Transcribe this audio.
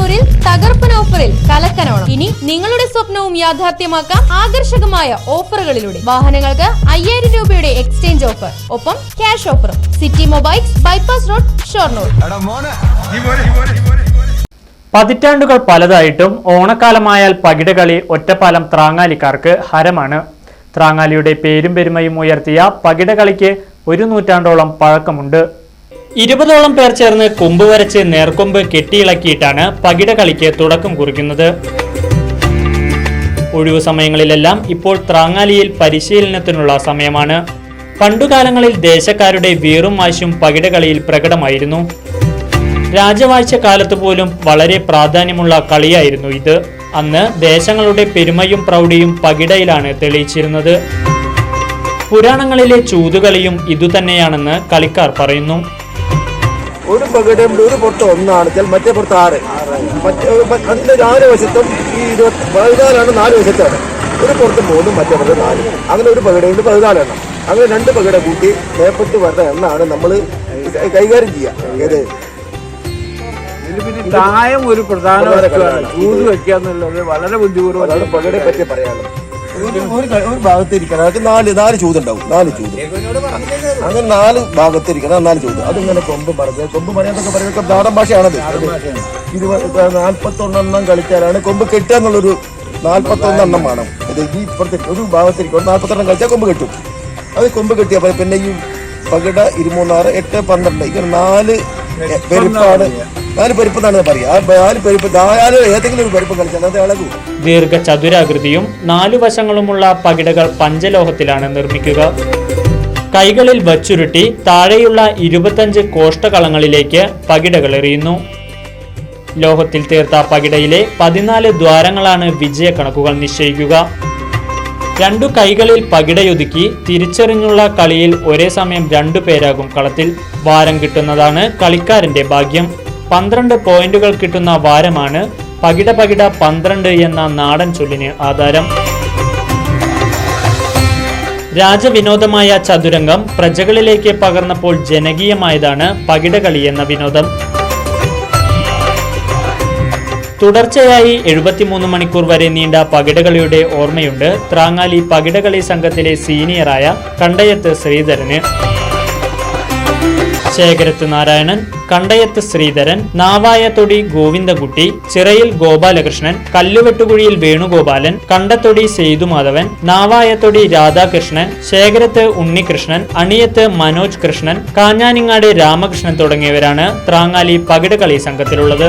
ഷൊർണൂരിൽ തകർപ്പൻ ഓഫറിൽ കലക്കനോണം. ഇനി നിങ്ങളുടെ സ്വപ്നവും യാഥാർത്ഥ്യമാക്കാം ആകർഷകമായ ഓഫറുകളിലൂടെ. വാഹനങ്ങൾക്ക് അയ്യായിരം രൂപയുടെ എക്സ്ചേഞ്ച് ഓഫർ. ഒപ്പം ക്യാഷ് ഓഫറും. City mobiles bypass road Shoranur. പതിറ്റാണ്ടുകൾ പലതായിട്ടും ഓണക്കാലമായാൽ പകിടകളി ഒറ്റപ്പാലം ത്രാങ്ങാലിക്കാർക്ക് ഹരമാണ്. ത്രാങ്ങാലിയുടെ പേരും പെരുമയും ഉയർത്തിയ പകിടകളിക്ക് ഒരു നൂറ്റാണ്ടോളം പഴക്കമുണ്ട്. ഇരുപതോളം പേർ ചേർന്ന് കൊമ്പ് വരച്ച് നേർക്കൊമ്പ് കെട്ടിയിളക്കിയിട്ടാണ് പകിട കളിക്ക് തുടക്കം കുറിക്കുന്നത്. ഒഴിവു സമയങ്ങളിലെല്ലാം ഇപ്പോൾ ത്രാങ്ങാലിയിൽ പരിശീലനത്തിനുള്ള സമയമാണ്. പണ്ടുകാലങ്ങളിൽ ദേശക്കാരുടെ വീറും വാശും പകിടകളിയിൽ പ്രകടമായിരുന്നു. രാജവാഴ്ച കാലത്ത് പോലും വളരെ പ്രാധാന്യമുള്ള കളിയായിരുന്നു ഇത്. അന്ന് ദേശങ്ങളുടെ പെരുമയും പ്രൗഢിയും പകിടയിലാണ് തെളിയിച്ചിരുന്നത്. പുരാണങ്ങളിലെ ചൂതുകളിയും ഇതുതന്നെയാണെന്ന് കളിക്കാർ പറയുന്നു. ഒരു പകിടയും ഒരു പുറത്ത് ഒന്നാണെങ്കിൽ മറ്റേ പുറത്ത് ആറ്. അതിന്റെ നാല് വശത്തും ഈ ഇരുപത്തി പതിനാലാണ് നാല് വശത്താണ്. ഒരു പുറത്ത് മൂന്നും മറ്റേ പുറത്ത് നാല്. അങ്ങനെ ഒരു പകിടയുണ്ട് പതിനാലെണ്ണം. അങ്ങനെ രണ്ട് പകിട കൂട്ടി നേപ്പത്ത് വരുന്ന എണ്ണാണ് നമ്മൾ കൈകാര്യം ചെയ്യുക ഏത്? ചായം ഒരു പ്രധാന ചൂട് വെക്കുക എന്നുള്ളത് വളരെ ബുദ്ധിപൂർവം പകിടയെ പറ്റി പറയാനുള്ളത്. ഒരു ഒരു ക- ഒരു ഭാഗത്ത് ഇരിക്കണം. അതൊക്കെ നാല് നാല് ചൂതുണ്ടാവും. നാല് ചൂത്. അങ്ങനെ നാല് ഭാഗത്തിരിക്കണം നാല് ചൂത്. അതിങ്ങനെ കൊമ്പ് പറഞ്ഞ് കൊമ്പ് പറയാന്നൊക്കെ പറയുന്നത് നാടൻ ഭാഷയാണത്. ഇരുപത് നാൽപ്പത്തൊന്നെണ്ണം കളിച്ചാലാണ് കൊമ്പ് കെട്ടുക എന്നുള്ളൊരു നാൽപ്പത്തൊന്നെണ്ണം വേണം. അത് ഈ ഇപ്പുറത്തെ ഒരു ഭാഗത്തിരിക്കണം നാൽപ്പത്തെണ്ണം കളിച്ചാൽ കൊമ്പ് കെട്ടും. അത് കൊമ്പ് കെട്ടിയാൽ പിന്നെ ഈ പകിട ഇരുമൂന്നാറ് എട്ട് പന്ത്രണ്ട്. ഇങ്ങനെ നാല് പെരുപ്പാണ് നാല് പരിപ്പ് എന്നാണ് പറയുക നാല് പരിപ്പ് നാല് ഏതെങ്കിലും ഒരു പരിപ്പ് കളിച്ചാൽ അത് ഇളകൂ. നാലു വശങ്ങളുമുള്ള പകിടകൾ പഞ്ചലോഹത്തിലാണ് നിർമ്മിക്കുക. കൈകളിൽ വച്ചുരുട്ടി താഴെയുള്ള ഇരുപത്തഞ്ച് കോഷ്ടകളങ്ങളിലേക്ക് പകിടകൾ എറിയുന്നു. ലോഹത്തിൽ തീർത്ത പകിടയിലെ പതിനാല് ദ്വാരങ്ങളാണ് വിജയക്കണക്കുകൾ നിശ്ചയിക്കുക. രണ്ടു കൈകളിൽ പകിടയൊതുക്കി തിരിച്ചറിഞ്ഞുള്ള കളിയിൽ ഒരേ സമയം രണ്ടു പേരാകും കളത്തിൽ. വാരം കിട്ടുന്നതാണ് കളിക്കാരന്റെ ഭാഗ്യം. പന്ത്രണ്ട് പോയിന്റുകൾ കിട്ടുന്ന വാരമാണ് പകിട പകിട പന്ത്രണ്ട് എന്ന നാടൻ ചൊല്ലിന് ആധാരം. രാജവിനോദമായ ചതുരംഗം പ്രജകളിലേക്ക് പകർന്നപ്പോൾ ജനകീയമായതാണ് പകിടകളി എന്ന വിനോദം. തുടർച്ചയായി എഴുപത്തിമൂന്ന് മണിക്കൂർ വരെ നീണ്ട പകിടകളിയുടെ ഓർമ്മയുണ്ട്. ത്രാങ്ങാലി പകിടകളി സംഘത്തിലെ സീനിയറായ കണ്ടയത്ത് ശ്രീധരന്. ശേഖരത്ത് നാരായണൻ കണ്ടയത്ത് ശ്രീധരൻ നാവായത്തൊടി ഗോവിന്ദകുട്ടി ചിറയിൽ ഗോപാലകൃഷ്ണൻ കല്ലുവെട്ടുകുഴിയിൽ വേണുഗോപാലൻ കണ്ടത്തൊടി സേതുമാധവൻ നാവായത്തൊടി രാധാകൃഷ്ണൻ ശേഖരത്ത് ഉണ്ണികൃഷ്ണൻ അണിയത്ത് മനോജ് കൃഷ്ണൻ കാഞ്ഞാനിങ്ങാട് രാമകൃഷ്ണൻ തുടങ്ങിയവരാണ് ത്രാങ്ങാലി പകിടകളി സംഘത്തിലുള്ളത്.